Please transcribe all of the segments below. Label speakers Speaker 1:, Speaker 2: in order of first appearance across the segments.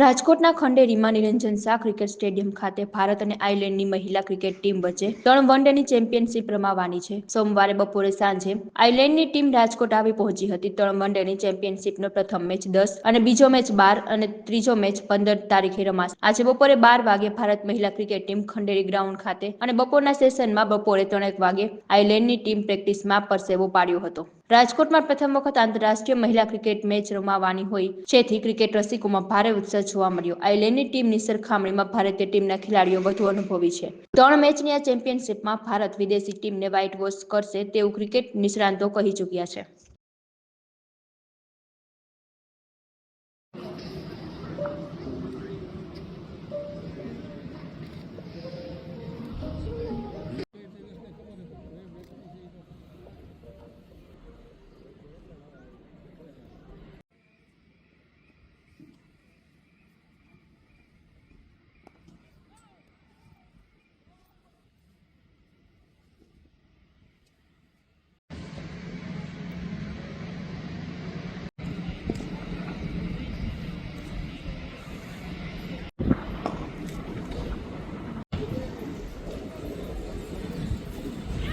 Speaker 1: રાજકોટના ખંડેરીમાં Niranjan Shah cricket stadium ખાતે ભારત અને આયર્લેન્ડની મહિલા ક્રિકેટ ટીમ વચ્ચે ત્રણ વન ડેની ચેમ્પિયનશિપ રમાવાની છે. સોમવારે બપોરે સાંજે આયર્લેન્ડની ટીમ રાજકોટ આવી પહોંચી હતી. ત્રણ વન ડેની ચેમ્પિયનશિપનો પ્રથમ મેચ દસ અને બીજો મેચ બાર અને ત્રીજો મેચ પંદર તારીખે રમાશે. આજે બપોરે બાર વાગે ભારત મહિલા ક્રિકેટ ટીમ ખંડેરી ગ્રાઉન્ડ ખાતે અને બપોરના સેશનમાં બપોરે ત્રણેક વાગે આયર્લેન્ડની ટીમ પ્રેક્ટિસમાં પરસેવો પાડ્યો હતો. રાજકોટમાં પ્રથમ વખત આંતરરાષ્ટ્રીય મહિલા ક્રિકેટ મેચ રમાવાની હોય, જેથી ક્રિકેટ રસિકોમાં ભારે ઉત્સાહ જોવા મળ્યો. આયર્લેન્ડની ટીમની સરખામણીમાં ભારતીય ટીમના ખેલાડીઓ વધુ અનુભવી છે. ત્રણ મેચની આ ચેમ્પિયનશિપમાં ભારત વિદેશી ટીમને વ્હાઇટ વોશ કરશે તેવું ક્રિકેટ નિષ્ણાંતો કહી ચૂક્યા છે.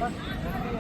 Speaker 1: Thank you.